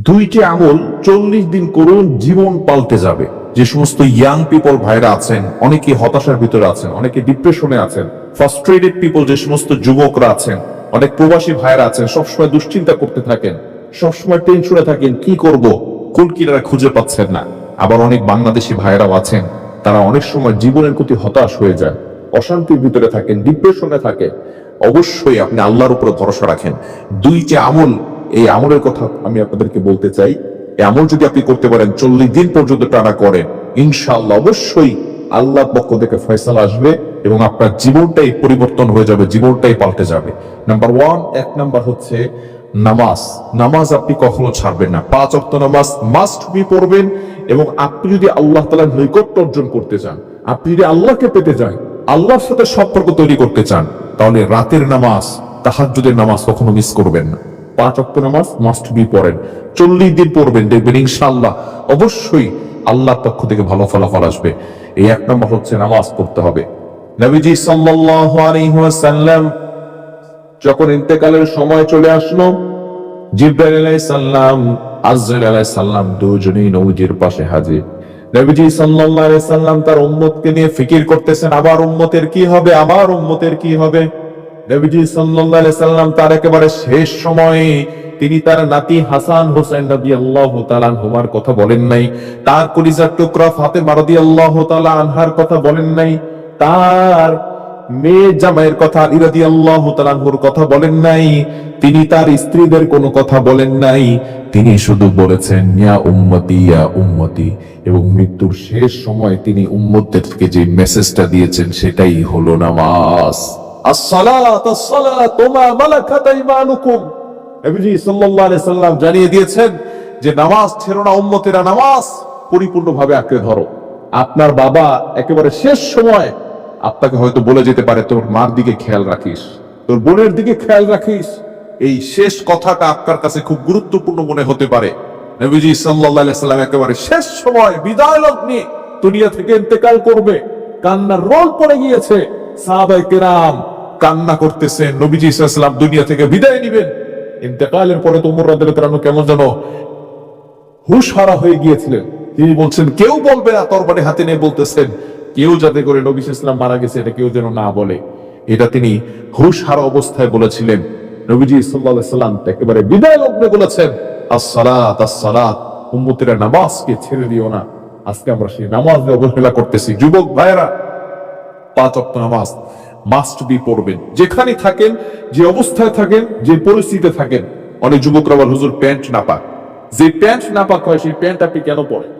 দুইটি আমল চল্লিশ দিন করুন, জীবন পাল্টে যাবে। যে সমস্ত ইয়াং পিপল ভাইরা আছেন অনেকে হতাশার ভিতরে আছেন অনেকে ডিপ্রেশনে আছেন ফ্রাস্ট্রেটেড পিপল যে সমস্ত যুবকরা আছেন, অনেক প্রবাসী ভাইরা আছেন, সবসময় দুশ্চিন্তা করতে থাকেন, সবসময় টেনশনে থাকেন, কি করব? কোন কিনারা খুঁজে পাচ্ছেন না। আবার অনেক বাংলাদেশি ভাইরাও আছেন, তারা অনেক সময় জীবনের প্রতি হতাশ হয়ে যায়, অশান্তির ভিতরে থাকেন ডিপ্রেশনে থাকেন। অবশ্যই আপনি আল্লাহর উপরে ভরসা রাখেন। দুইটি আমল এই আমলের কথা আমি আপনাদেরকে বলতে চাই। এই আমল যদি আপনি করতে পারেন, চল্লিশ দিন পর্যন্ত টানা করেন, ইনশাআল্লাহ অবশ্যই আল্লাহ পক্ষ থেকে ফয়সালা আসবে এবং আপনার জীবনটাই পরিবর্তন হয়ে যাবে, জীবনটাই পাল্টে যাবে। নাম্বার ওয়ান এক নাম্বার হচ্ছে নামাজ। নামাজ আপনি কখনো ছাড়বেন না। পাঁচ অক্ট নামাজ মাস্ট বি পড়বেন এবং আপনি যদি আল্লাহ তালার নৈকট্য অর্জন করতে চান, আপনি যদি আল্লাহকে পেতে চান, আল্লাহর সাথে সম্পর্ক তৈরি করতে চান, তাহলে রাতের নামাজ, তাহাজ্জুদের নামাজ কখনো মিস করবেন না। পাঁচ অক্ট নামাজ মাস্ট বি পড়েন। চল্লিশ দিন পড়বেন, দেখবেন ইনশাআল্লাহ অবশ্যই আল্লাহর পক্ষ থেকে ভালো ফলাফল আসবে। এই এক নম্বর হচ্ছে নামাজ পড়তে হবে। যখন ইন্তেকালের সময় চলে আসলো দুজনেই পাশে হাজির। নবীজি সাল্লাল্লাহু সাল্লাম তার উম্মতকে নিয়ে ফিকির করতেছেন, আবার উম্মতের কি হবে, আবার উম্মতের কি হবে? নবীজি সাল্লাল্লাহু সাল্লাম তার একেবারে শেষ সময়ে তিনি তার নাতি হাসান হোসেন কথা বলেন নাই। তার কলিজার টুকরা আনহার কথা বলেন নাই। তার মেয়ে জামাইয়ের কথা কথা বলেন নাই। তিনি তার স্ত্রীদের কোনো কথা বলেন নাই। তিনি শুধু বলেছেন, ইয়া উম্মতি ইয়া উম্মতি। এবং মৃত্যুর শেষ সময় তিনি উম্মতদেরকে যে মেসেজটা দিয়েছেন সেটাই হলো নামাজ। জানিয়ে দিয়েছেন যে নামাজ ছেড়ো না, উম্মতেরা নামাজ পরিপূর্ণভাবে আঁকড়ে ধরো। আপনার বাবা একেবারে শেষ সময় আপনাকে হয়তো বলে যেতে পারে, তোর মার দিকে খেয়াল রাখিস, তোর বোনের দিকে খেয়াল রাখিস। এই শেষ কথাটা আপনার কাছে খুব গুরুত্বপূর্ণ মনে হতে পারে। একেবারে শেষ সময় বিদায় লগ্নে দুনিয়া থেকে ইন্তেকাল করবে। কান্নার রোল পড়ে গিয়েছে সাহাবায়ে কেরাম। কান্না করতেছেন নবীজি সাল্লাম দুনিয়া থেকে বিদায় নেবেন। ইন্তেকালের পরে তো উমর রাদিয়াল্লাহু তাআলা কেমন যেন হুশ হারা হয়ে গিয়েছিলেন। তিনি বলছেন, কেউ বলবে না, তরবারি হাতে নিয়ে বলতেছেন। কেউ যাতে করে নবী ইসলাম মারা গেছে, এটা কেউ যেন না বলে। এটা তিনি হুশ হারা অবস্থায় বলেছিলেন। নবীজি সাল্লাম একেবারে বিদায় লগ্নে বলেছেন, আসসালাত আসসালাত, উম্মতেরা নামাজকে ছেড়ে দিও না। আজকে আমরা সেই নামাজ অবহেলা করতেছি। যুবক ভাইয়েরা, পাঁচ অক্ট নামাজ। মাস্ট বি পড়বেন। যেখানে থাকেন, যে অবস্থায় থাকেন, যে পরিস্থিতিতে থাকেন, অনেক যুবকরা বল হুজুর প্যান্ট নাপাক যে প্যান্ট নাপাক হয়, সেই প্যান্ট আপনি কেন পরেন?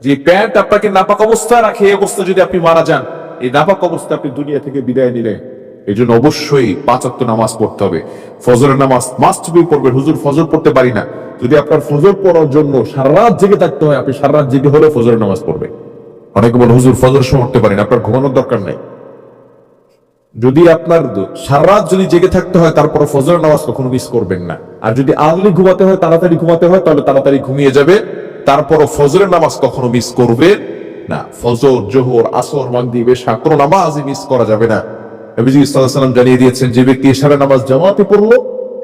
যে প্যান্ট আপনাকে নাপাক অবস্থায় রাখে, এই অবস্থা যদি আপনি মারা যান, এই নাপাক অবস্থা আপনি দুনিয়া থেকে বিদায় নিলেন। এই জন্য অবশ্যই পাঁচ অক্ট নামাজ পড়তে হবে। ফজরের নামাজ মাস্ট বি পড়বেন। হুজুর ফজর পড়তে পারি না। যদি আপনার ফজর পড়ার জন্য সারা রাত জেগে থাকতে হয়, আপনি সারা রাত জেগে হলে ফজরের নামাজ পড়বেন। অনেকে বলে, হুজুর, ফজর সময় পড়তে পারি না। আপনার ঘুমানোর দরকার নাই। যদি আপনার সারা যদি জেগে থাকতে হয় তারপর ফজর নামাজ কখনো মিস করবেন না। আর যদি আর্লি ঘুমাতে হয়, তাড়াতাড়ি ঘুমাতে হয়, তাহলে তাড়াতাড়ি ঘুমিয়ে যাবে। তারপরও ফজরের নামাজ কখনো মিস করবে না। ফজর, জোহর, আসর মাগদি বেশা কোনো নামাজই মিস করা যাবে না। নবীজি সাল্লাল্লাহু জানিয়ে দিয়েছেন, যে ব্যক্তি এশারের নামাজ জামাতে পড়ল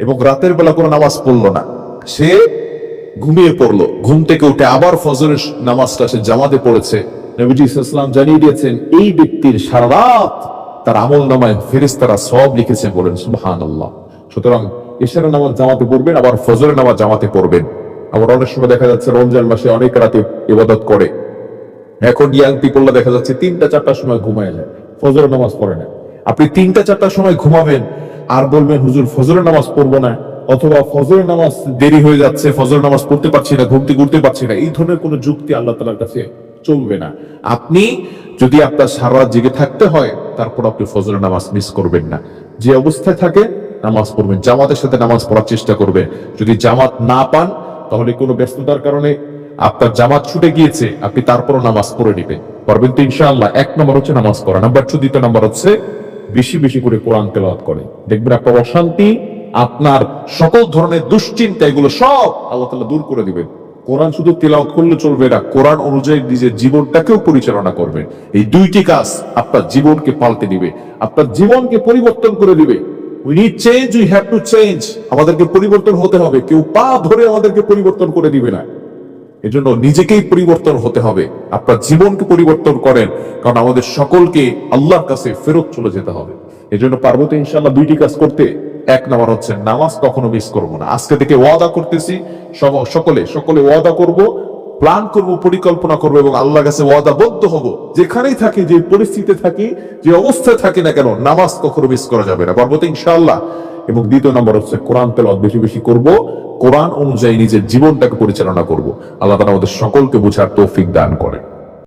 এবং রাতের বেলা কোনো নামাজ পড়ল না, সে ঘুমিয়ে পড়ল। ঘুম থেকে উঠে আবার ফজরের নামাজটা সে জামাতে পড়েছে। নবীজি ইসলাম জানিয়ে দিয়েছেন, এই ব্যক্তির সারা রাত তার আমল নামায় ফেরেশতারা সব লিখেছেন বলেন, সুবহানাল্লাহ। সুতরাং এশারের নামাজ জামাতে পড়বেন, আবার ফজরের নামাজ জামাতে পড়বেন। আবার অনেক সময় দেখা যাচ্ছে রমজান মাসে অনেক রাতে ইবাদত করে। এখন ইয়াং পিপলরা দেখা যাচ্ছে তিনটা, চারটার সময় ঘুমায় যায়, ফজরের নামাজ পড়ে না। আপনি তিনটা, চারটার সময় ঘুমাবেন, আর বলবেন, হুজুর, ফজরের নামাজ পড়ব না। অথবা, ফজরের নামাজ দেরি হয়ে যাচ্ছে, ফজরের নামাজ পড়তে পারছি না, ঘুমতে উঠতে পারছি না। এই ধরনের কোনো যুক্তি আল্লাহ তালার কাছে চলবে না। আপনি যদি আপনার সারা জেগে থাকতে হয়, তারপর আপনি ফজরের নামাজ মিস করবেন না। যে অবস্থায় থাকে, নামাজ পড়বেন। জামাতের সাথে নামাজ পড়ার চেষ্টা করবেন যদি জামাত না পান, তাহলে কোনো ব্যস্ততার কারণে আপনার জামাত ছুটে গিয়েছে, আপনি তারপরও নামাজ পড়ে নিবেন। পারবেন তো ইনশাআল্লাহ। এক নম্বর হচ্ছে নামাজ পড়া। নাম্বার টু দ্বিতীয় নাম্বার হচ্ছে বেশি বেশি করে কোরআন তেলাওয়াত করে দেখবেন আপনার অশান্তি, আপনার সকল ধরনের দুশ্চিন্তা, এগুলো সব আল্লাহ তাআলা দূর করে দিবেন। কোরআন শুধু তেলাওয়াত করলে চলবে না, কোরআন অনুযায়ী নিজের জীবনটাকেও পরিচালনা করবেন এই দুইটি কাজ আপনার জীবনকে পাল্টে দিবে, আপনার জীবনকে পরিবর্তন করে দিবে। We need change we have to change আমাদেরকে পরিবর্তন হতে হবে, কেউ পা ধরে আমাদেরকে পরিবর্তন করে দিবে না। এজন্য নিজেকেই পরিবর্তন হতে হবে, আপনার জীবনকে পরিবর্তন করেন, কারণ আমাদের সকলকে আল্লাহর কাছে ফেরত চলে যেতে হবে। এজন্য পার্বতী ইনশাল্লাহ দুইটি কাজ করতে। এক নাম্বার হচ্ছে নামাজ কখনো মিস করব না। আজকে থেকে ওয়াদা করতেছি সকলে সকলে ওয়াদা করব প্ল্যান করব, পরিকল্পনা করব এবং আল্লাহর কাছে ওয়াদাবদ্ধ হব। যেখানেই থাকি, যে পরিস্থিতিতে থাকি, যে অবস্থায় থাকি না কেন, নামাজ কখনো মিস করা যাবে না। পার্বতী ইনশাল্লাহ এবং দ্বিতীয় নম্বর হচ্ছে কোরআন তেলাওয়াত বেশি বেশি করব, কোরআন অনুযায়ী নিজের জীবনটাকে পরিচালনা করব। আল্লাহ তাআলা আমাদের সকলকে বোঝার তৌফিক দান করেন।